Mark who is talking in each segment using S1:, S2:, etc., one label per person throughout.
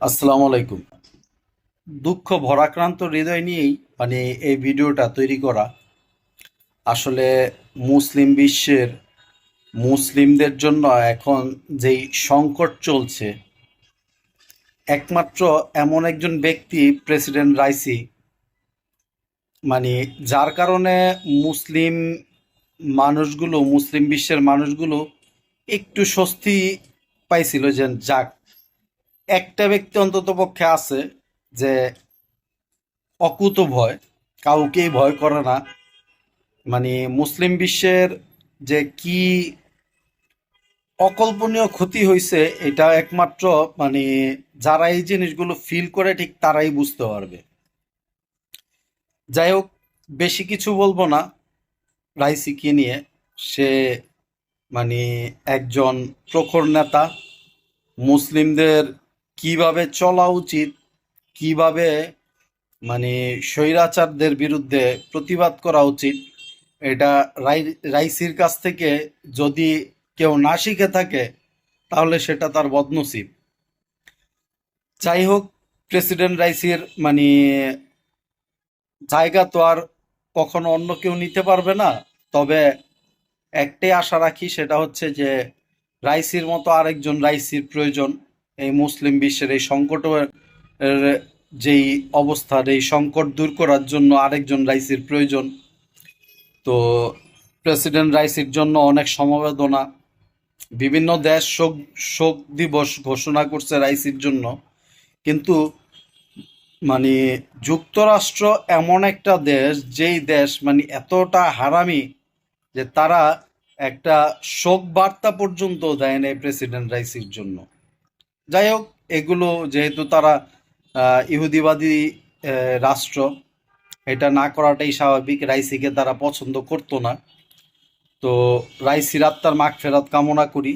S1: আসসালামু আলাইকুম। দুঃখ, ভরাক্রান্ত হৃদয় নিয়েই মানে এই ভিডিওটা তৈরি করা। আসলে মুসলিম বিশ্বের মুসলিমদের জন্য এখন যেই সংকট চলছে, একমাত্র এমন একজন ব্যক্তি, প্রেসিডেন্ট রাইসি মানে যার কারণে মুসলিম মানুষগুলো, মুসলিম বিশ্বের মানুষগুলো একটু স্বস্তি পাইছিল যে যাক একটা ব্যক্তি অন্তত পক্ষে আছে যে অকুত ভয়, কাউকেই ভয় করে না। মানে মুসলিম বিশ্বের যে কি অকল্পনীয় ক্ষতি হয়েছে এটা একমাত্র মানে যারা এই জিনিসগুলো ফিল করে, ঠিক তারাই বুঝতে পারবে। যাই হোক, বেশি কিছু বলব না। রাইসিকে নিয়ে সে মানে একজন প্রখর নেতা, মুসলিমদের কীভাবে চলা উচিত, কীভাবে মানে স্বৈরাচারদের বিরুদ্ধে প্রতিবাদ করা উচিত, এটা রাই, রাইসির কাছ থেকে যদি কেউ না শিখে থাকে, তাহলে সেটা তার বদনসিব। যাই হোক, প্রেসিডেন্ট রাইসির মানে জায়গা তো আর কখনো অন্য কেউ নিতে পারবে না, তবে একটাই আশা রাখি, সেটা হচ্ছে যে রাইসির মতো আরেকজন রাইসির প্রয়োজন। এই মুসলিম বিশ্বের এই সংকটের যেই অবস্থার, এই সংকট দূর করার জন্য আরেকজন রাইসির প্রয়োজন। তো প্রেসিডেন্ট রাইসির জন্য অনেক সমবেদনা। বিভিন্ন দেশ শোক শোক দিবস ঘোষণা করছে রাইসির জন্য। কিন্তু মানে যুক্তরাষ্ট্র এমন একটা দেশ, যেই দেশ মানে এতটা হারামি যে তারা একটা শোক বার্তা পর্যন্ত দেয় না প্রেসিডেন্ট রাইসির জন্য। যাই হোক, এগুলো যেহেতু তারা ইহুদিবাদী রাষ্ট্র, এটা না করাটাই স্বাভাবিক। রাইসিকে তারা পছন্দ করতো না। তো রাইসির আত্মার মাগ ফেরত কামনা করি।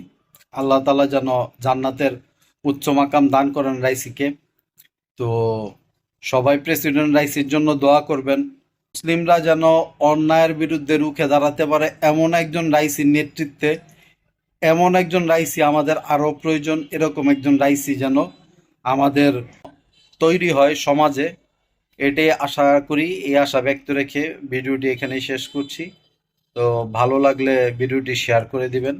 S1: আল্লাহ তালা যেন জান্নাতের উচ্চ মাকাম দান করেন রাইসিকে। তো সবাই প্রেসিডেন্ট রাইসির জন্য দোয়া করবেন। মুসলিমরা যেন অন্যায়ের বিরুদ্ধে রুখে দাঁড়াতে পারে এমন একজন রাইসির নেতৃত্বে এমন একজন রাইসি আমাদের আরও প্রয়োজন, এরকম একজন রাইসি যেন আমাদের তৈরি হয় সমাজে। এটাই আশা করি, এই আশা ব্যক্ত রেখে ভিডিওটি এখানেই শেষ করছি। তো ভালো লাগলে ভিডিওটি শেয়ার করে দিবেন।